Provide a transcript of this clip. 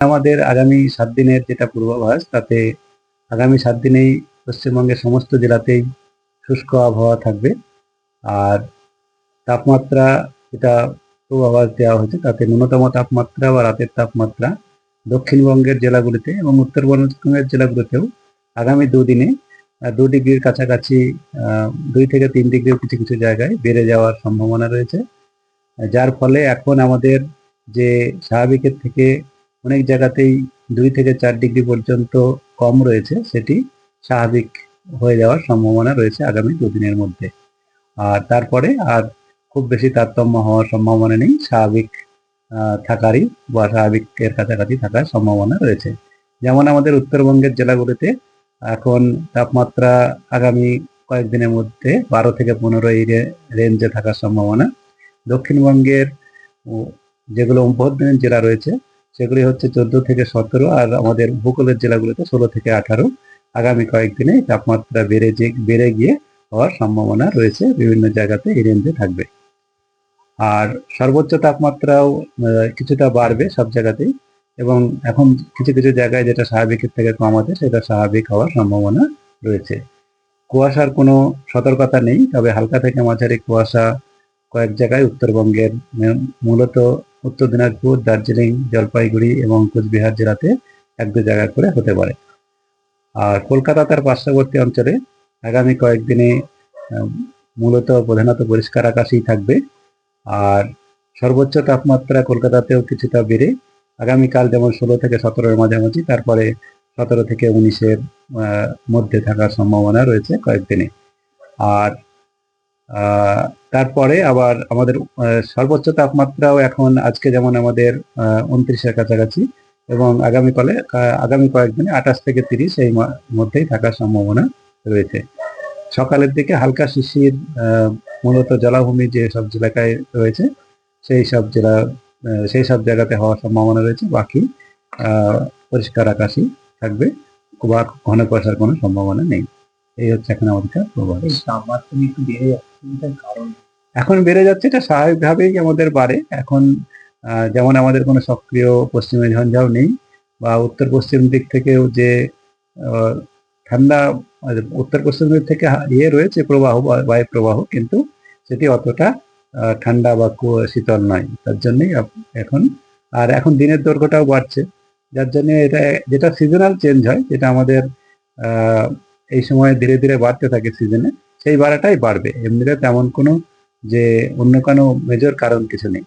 আমাদের আগামী সাত দিনের যেটা পূর্বাভাস, তাতে আগামী সাত দিনেই পশ্চিমবঙ্গের সমস্ত জেলাতেই শুষ্ক আবহাওয়া থাকবে। আর তাপমাত্রা যেটা পূর্বাভাস দেওয়া হয়েছে, তাতে ন্যূনতম তাপমাত্রা বা রাতের তাপমাত্রা দক্ষিণবঙ্গের জেলাগুলিতে এবং উত্তরবঙ্গের জেলাগুলিতেও আগামী দুদিনে দু ডিগ্রির কাছাকাছি দুই থেকে তিন ডিগ্রির কিছু কিছু জায়গায় বেড়ে যাওয়ার সম্ভাবনা রয়েছে। যার ফলে এখন আমাদের যে স্বাভাবিকের থেকে অনেক জায়গাতেই দুই থেকে চার ডিগ্রি পর্যন্ত কম রয়েছে, সেটি স্বাভাবিক হয়ে যাওয়ার সম্ভাবনা রয়েছে আগামী দুদিনের মধ্যে। আর তারপরে আর খুব বেশি তারতম্য হওয়ার সম্ভাবনা নেই, স্বাভাবিক থাকারই বা স্বাভাবিকের কাছাকাছি থাকার সম্ভাবনা রয়েছে। যেমন আমাদের উত্তরবঙ্গের জেলাগুলিতে এখন তাপমাত্রা আগামী কয়েকদিনের মধ্যে বারো থেকে পনেরো এই রেঞ্জে থাকার সম্ভাবনা। দক্ষিণবঙ্গের যেগুলো উপদ্বীপের জেলা রয়েছে সেগুলি হচ্ছে চোদ্দ থেকে সতেরো আর আমাদের উপকূলের জেলাগুলোতে ষোলো থেকে আঠারো। আগামী কয়েকদিনে তাপমাত্রা বেড়ে যে, বেড়ে গিয়ে হওয়ার সম্ভাবনা রয়েছে বিভিন্ন জায়গাতে এই রেঞ্জে থাকবে। আর সর্বোচ্চ তাপমাত্রাও কিছুটা বাড়বে সব জায়গাতেই এবং এখন কিছু কিছু জায়গায় যেটা স্বাভাবিকের থেকে কম আছে সেটা স্বাভাবিক হওয়ার সম্ভাবনা রয়েছে। কুয়াশার কোনো সতর্কতা নেই, তবে হালকা থেকে মাঝারি কুয়াশা কয়েক জায়গায় উত্তরবঙ্গের মূলত উত্তর দিনাজপুর, দার্জিলিং, জলপাইগুড়ি এবং কোচবিহার জেলাতে এক দু জায়গা করে হতে পারে। আর কলকাতা তার পার্শ্ববর্তী অঞ্চলে আগামী কয়েকদিনে মূলত প্রধানত পরিষ্কার আকাশই থাকবে। আর সর্বোচ্চ তাপমাত্রা কলকাতাতেও কিছুটা বেড়ে আগামীকাল যেমন ষোলো থেকে সতেরোর মাঝামাঝি, তারপরে সতেরো থেকে উনিশের মধ্যে থাকার সম্ভাবনা রয়েছে কয়েকদিনে। আর তারপরে আবার আমাদের সর্বোচ্চ তাপমাত্রাও এখন আজকে যেমন আমাদের উনত্রিশের কাছাকাছি এবং আগামীকালে আগামী কয়েকদিনে আঠাশ থেকে তিরিশ এই মধ্যেই থাকার সম্ভাবনা রয়েছে। সকালের দিকে হালকা শিশির মূলত জলাভূমি যে সব এলাকায় রয়েছে, সেই সব জেলা সেই সব জায়গাতে হওয়ার সম্ভাবনা রয়েছে। বাকি পরিষ্কার আকাশই থাকবে। বা ঘন কুয়াশার কোনো সম্ভাবনা নেই। এই হচ্ছে এখন আমাদের প্রভাব। তাপমাত্রা একটু বেড়ে যাচ্ছে। কারণ। এখন বেড়ে যাচ্ছে, এটা স্বাভাবিকভাবেই আমাদের বাড়ে। এখন যেমন আমাদের কোনো সক্রিয় পশ্চিমে ঝঞ্ঝাও নেই বা উত্তর পশ্চিম দিক থেকেও যে ঠান্ডা, উত্তর পশ্চিম দিক থেকে ইয়ে রয়েছে প্রবাহ বায়ু প্রবাহ কিন্তু সেটি অতটা ঠান্ডা বা শীতল নয়। তার জন্যই এখন, আর এখন দিনের দৈর্ঘ্যটাও বাড়ছে। যার জন্য এটা, যেটা সিজনাল চেঞ্জ হয়, যেটা আমাদের এই সময় ধীরে ধীরে বাড়তে থাকে সিজনে সেই ভাড়াটাই বাড়বে। এমনিতে তেমন কোনো যে অন্য কোনো মেজর কারণ কিছু নেই।